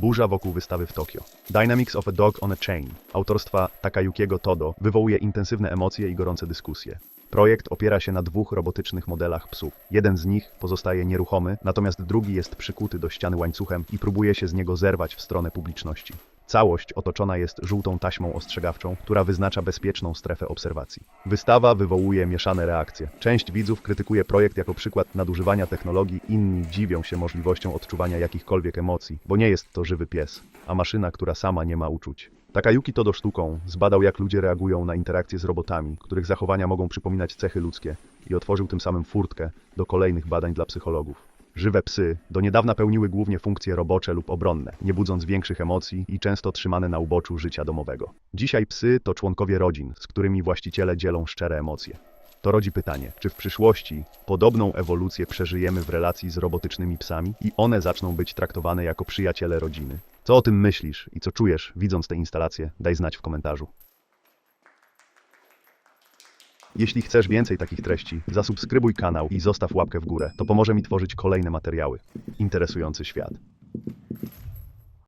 Burza wokół wystawy w Tokio. Dynamics of a Dog on a Chain autorstwa Takayukiego Todo wywołuje intensywne emocje i gorące dyskusje. Projekt opiera się na dwóch robotycznych modelach psów. Jeden z nich pozostaje nieruchomy, natomiast drugi jest przykuty do ściany łańcuchem i próbuje się z niego zerwać w stronę publiczności. Całość otoczona jest żółtą taśmą ostrzegawczą, która wyznacza bezpieczną strefę obserwacji. Wystawa wywołuje mieszane reakcje. Część widzów krytykuje projekt jako przykład nadużywania technologii, inni dziwią się możliwością odczuwania jakichkolwiek emocji, bo nie jest to żywy pies, a maszyna, która sama nie ma uczuć. Takayuki Todo sztuką zbadał, jak ludzie reagują na interakcje z robotami, których zachowania mogą przypominać cechy ludzkie i otworzył tym samym furtkę do kolejnych badań dla psychologów. Żywe psy do niedawna pełniły głównie funkcje robocze lub obronne, nie budząc większych emocji i często trzymane na uboczu życia domowego. Dzisiaj psy to członkowie rodzin, z którymi właściciele dzielą szczere emocje. To rodzi pytanie, czy w przyszłości podobną ewolucję przeżyjemy w relacji z robotycznymi psami i one zaczną być traktowane jako przyjaciele rodziny? Co o tym myślisz i co czujesz, widząc tę instalację? Daj znać w komentarzu. Jeśli chcesz więcej takich treści, zasubskrybuj kanał i zostaw łapkę w górę. To pomoże mi tworzyć kolejne materiały. Interesujący świat.